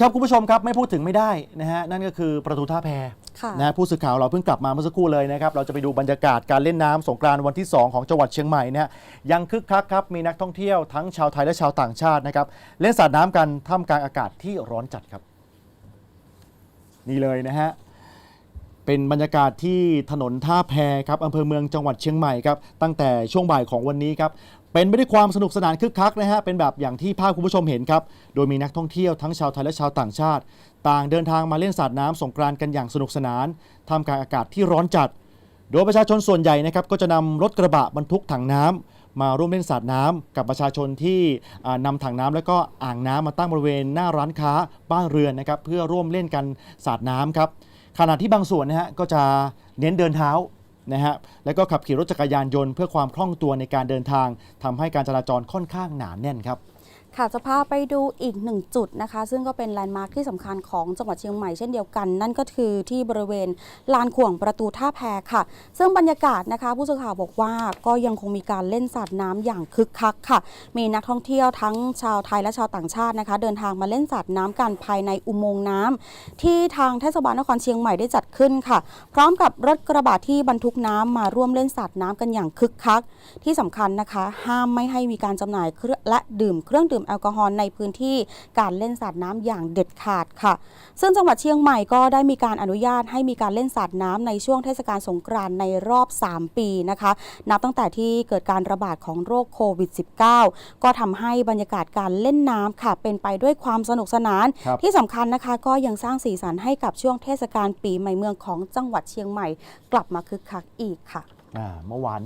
ครับคุณผู้ชมครับไม่พูดถึงไม่ได้นะฮะนั่นก็คือประตูท่าแพค่ะ นะฮะผู้สื่อข่าวเราเพิ่งกลับมาเมื่อสักครู่เลยนะครับเราจะไปดูบรรยากาศการเล่นน้ำสงกรานต์วันที่ 2 ของจังหวัดเชียงใหม่นะฮะยังคึกคักครับมีนักท่องเที่ยวทั้งชาวไทยและชาวต่างชาตินะครับเล่นสาดน้ำกันท่ามกลางอากาศที่ร้อนจัดครับ นี่เลยนะฮะ เป็นบรรยากาศที่ถนนท่าแพครับอำเภอเมืองจังหวัดเชียงใหม่ครับตั้งแต่ช่วงบ่ายของวันนี้ครับเป็นไปด้วยความสนุกสนานคึกคักนะฮะเป็นแบบอย่างที่ภาพคุณผู้ชมเห็นครับโดยมีนักท่องเที่ยวทั้งชาวไทยและชาวต่างชาติ ต่างเดินทางมาเล่นสาดน้ำสงกรานต์กันอย่างสนุกสนานท่ามกลางอากาศที่ร้อนจัด โดยประชาชนส่วนใหญ่นะครับก็จะนำรถกระบะบรรทุกถังน้ำมาร่วมเล่นสาดน้ำกับประชาชนที่อ่านำถังน้ำแล้วก็อ่างน้ำมาตั้งบริเวณหน้าร้านค้าบ้านเรือนนะครับเพื่อร่วมเล่นกันสาดน้ำครับ ขณะที่บางส่วนนะฮะก็จะเน้นเดินเท้านะฮะแล้วก็ขับขี่รถจักรยานยนต์เพื่อความคล่องตัวในการเดินทางทำให้การจราจรค่อนข้างหนาแน่นครับ ค่ะจะพาไปดูอีกหนึ่งจุดนะคะ ซึ่งก็เป็นแลนด์มาร์คที่สำคัญของจังหวัดเชียงใหม่เช่นเดียวกัน นั่นก็คือที่บริเวณลานข่วงประตูท่าแพค่ะ ซึ่งบรรยากาศนะคะ ผู้สื่อข่าวบอกว่าก็ยังคงมีการเล่นสาดน้ำอย่างคึกคักค่ะ มีนักท่องเที่ยวทั้งชาวไทยและชาวต่างชาตินะคะ เดินทางมาเล่นสาดน้ำกันภายในอุโมงค์น้ำที่ทางเทศบาลนครเชียงใหม่ได้จัดขึ้นค่ะ พร้อมกับรถกระบะที่บรรทุกน้ำมาร่วมเล่นสาดน้ำกันอย่างคึกคัก ที่สำคัญนะคะ ห้ามไม่ให้มีการจำหน่ายเครื่องและดื่มเครื่องดื่มแอลกอฮอล์ในพื้นที่การเล่นสาดน้ำอย่างเด็ดขาดค่ะ ซึ่งจังหวัดเชียงใหม่ก็ได้มีการอนุญาตให้มีการเล่นสาดน้ำในช่วงเทศกาลสงกรานต์ในรอบ 3 ปีนะคะ นับตั้งแต่ที่เกิดการระบาดของโรคโควิด -19 ก็ทำให้บรรยากาศการเล่นน้ำค่ะ เป็นไปด้วยความสนุกสนานครับที่สำคัญนะคะก็ยังสร้างสีสันให้กับช่วงเทศกาลปีใหม่เมืองของจังหวัดเชียงใหม่ กลับมาคึกคักอีกค่ะอ่าเมื่อวานนี้